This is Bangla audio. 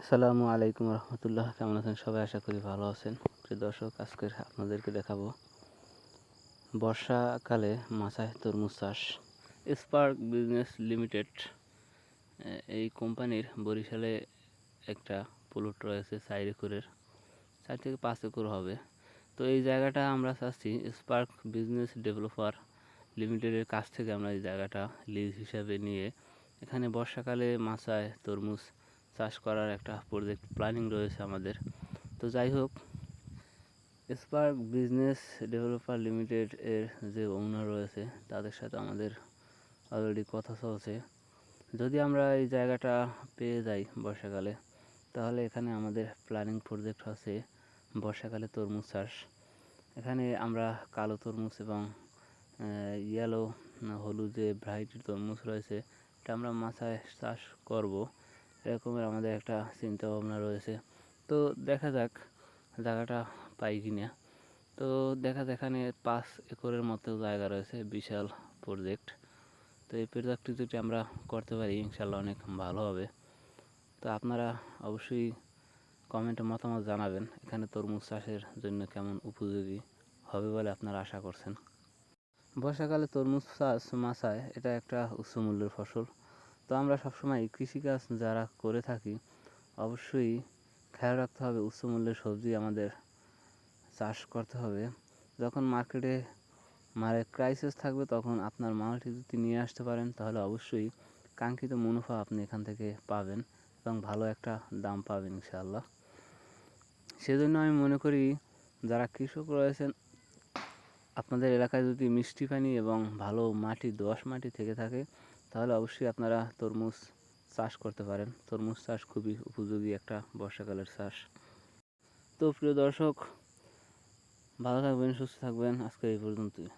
আসসালামু আলাইকুম রহমতুল্লাহ, কেমন আছেন সবাই? আশা করি ভালো আছেন। প্রিয় দর্শক, আজকে আপনাদেরকে দেখাবো বর্ষাকালে মাছায় তরমুজ চাষ। স্পার্ক বিজনেস লিমিটেড এই কোম্পানির বরিশালে একটা প্লট রয়েছে, চার একরের। চার থেকে পাঁচ একর হবে। তো এই জায়গাটা আমরা চাচ্ছি স্পার্ক বিজনেস ডেভেলপার লিমিটেডের কাছ থেকে আমরা এই জায়গাটা লিজ হিসাবে নিয়ে এখানে বর্ষাকালে মাছায় তরমুজ চাষ করার একটা প্রজেক্ট প্ল্যানিং রয়েছে আমাদের। তো যাই হোক স্পার্ক বিজনেস ডেভেলপার লিমিটেড এর যে ওনার রয়েছে, তাদের সাথে আমাদের অলরেডি কথা চলছে। যদি আমরা এই জায়গাটা পেয়ে যাই বর্ষাকালে, তাহলে এখানে আমাদের প্ল্যানিং প্রজেক্ট আছে বর্ষাকালে তরমুজ চাষ। এখানে আমরা কালো তরমুজ এবং ইয়েলো হলুদ যে ভ্যারাইটির তরমুজ রয়েছে, এটা আমরা মাছায় চাষ করব। এরকমের আমাদের একটা চিন্তা ভাবনা রয়েছে। তো দেখা যাক জায়গাটা পাই কি না তো দেখা এখানে পাঁচ একরের মতো জায়গা রয়েছে, বিশাল প্রজেক্ট তো এই প্রজেক্টটি যদি আমরা করতে পারি, ইনশাল্লাহ অনেক ভালো হবে। তো আপনারা অবশ্যই কমেন্টে মতামত জানাবেন, এখানে তরমুজ চাষের জন্য কেমন উপযোগী হবে বলে আপনারা আশা করছেন। বর্ষাকালে তরমুজ চাষ মাছায় এটা একটা উচ্চ মূল্যের ফসল। তো আমরা সবসময় কৃষিকাজ যারা করে থাকি, অবশ্যই খেয়াল রাখতে হবে উচ্চ মূল্যের সবজি আমাদের চাষ করতে হবে। যখন মার্কেটে মানে ক্রাইসিস থাকবে, তখন আপনার মালটি যদি নিয়ে আসতে পারেন, তাহলে অবশ্যই কাঙ্ক্ষিত মুনাফা আপনি এখান থেকে পাবেন এবং ভালো একটা দাম পাবেন ইনশাআল্লাহ। সেজন্য আমি মনে করি যারা কৃষক রয়েছেন, আপনাদের এলাকায় যদি মিষ্টি পানি এবং ভালো মাটি, দোআঁশ মাটি থেকে থাকে তাহলে অবশ্যই আপনারা তরমুজ চাষ করতে পারেন। তরমুজ চাষ খুবই উপযোগী একটা বর্ষাকালের চাষ। তো প্রিয় দর্শক, ভালো থাকবেন, সুস্থ থাকবেন। আজকে এই পর্যন্তই।